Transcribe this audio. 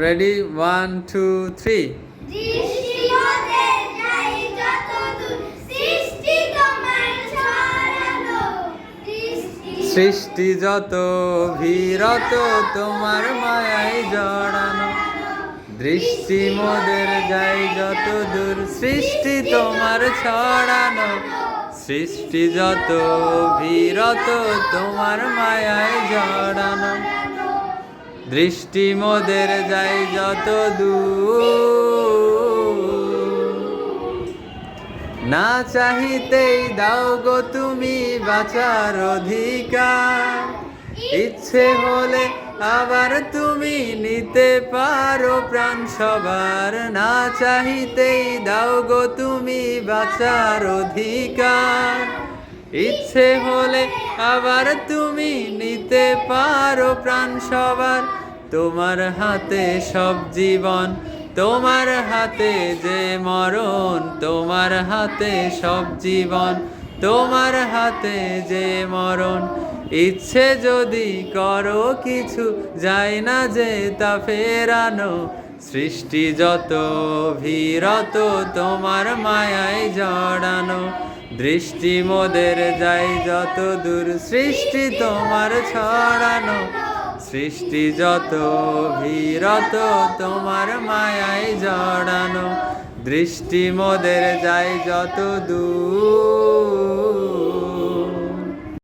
Ready one two three সৃষ্টি যত ভীরত, তোমার মায়ায় জড়ানো। দৃষ্টি মোদের যাই যত দূর, সৃষ্টি তোমার ছড়ানো। সৃষ্টি যত ভীরত, তোমার মায়ায় জড়ানো। দৃষ্টি মোদের যাই যত না চাহিতেই দাও গো তুমি বাঁচার অধিকার। ইচ্ছে হলে আবার তুমি নিতে পারো প্রাণ সবার। না চাহিতেই দাও গো তুমি বাঁচার অধিকার। ইচ্ছে হলে আবার তুমি নিতে পারো প্রাণ সবার। তোমার হাতে সব জীবন, তোমার হাতে যে মরণ, তোমার হাতে সব জীবন, তোমার হাতে যে মরণ। ইচ্ছে যদি করো কিছু, যায় না যে তা ফেরানো। সৃষ্টি যত ভীরত তোমার মায়ায় জড়ানো। দৃষ্টি মোদের যাই যত দূর, সৃষ্টি তোমার ছড়ানো। সৃষ্টি যত ভিরত তোমার মায়ায় জড়ানো। দৃষ্টি মোদের যাই যত দূর।